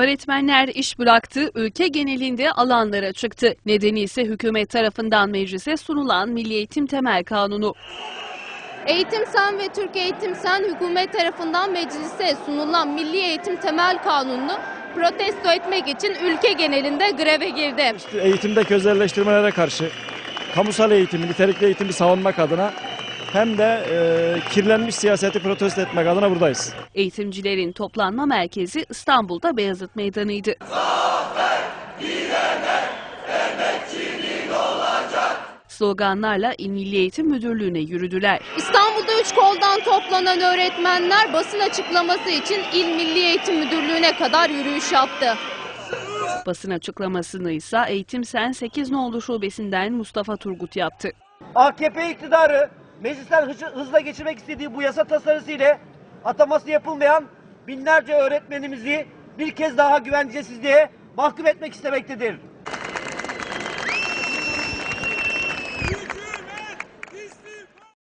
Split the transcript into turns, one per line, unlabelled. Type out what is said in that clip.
Öğretmenler iş bıraktı, ülke genelinde alanlara çıktı. Nedeni ise hükümet tarafından meclise sunulan Milli Eğitim Temel Kanunu.
Eğitim Sen ve Türk Eğitim Sen hükümet tarafından meclise sunulan Milli Eğitim Temel Kanunu'nu protesto etmek için ülke genelinde greve girdi.
eğitimdeki özelleştirmelere karşı kamusal eğitimi, nitelikli eğitimi savunmak adına hem de e, kirlenmiş siyaseti protesto etmek adına buradayız.
Eğitimcilerin toplanma merkezi İstanbul'da Beyazıt Meydanı'ydı. Sloganlarla İl Milli Eğitim Müdürlüğü'ne yürüdüler.
İstanbul'da üç koldan toplanan öğretmenler basın açıklaması için İl Milli Eğitim Müdürlüğü'ne kadar yürüyüş yaptı.
Basın açıklamasını ise Eğitim Sen 8 Nolu Şubesi'nden Mustafa Turgut yaptı.
AKP iktidarı meclisten hızla geçirmek istediği bu yasa tasarısı ile ataması yapılmayan binlerce öğretmenimizi bir kez daha güvencesizliğe mahkum etmek istemektedir.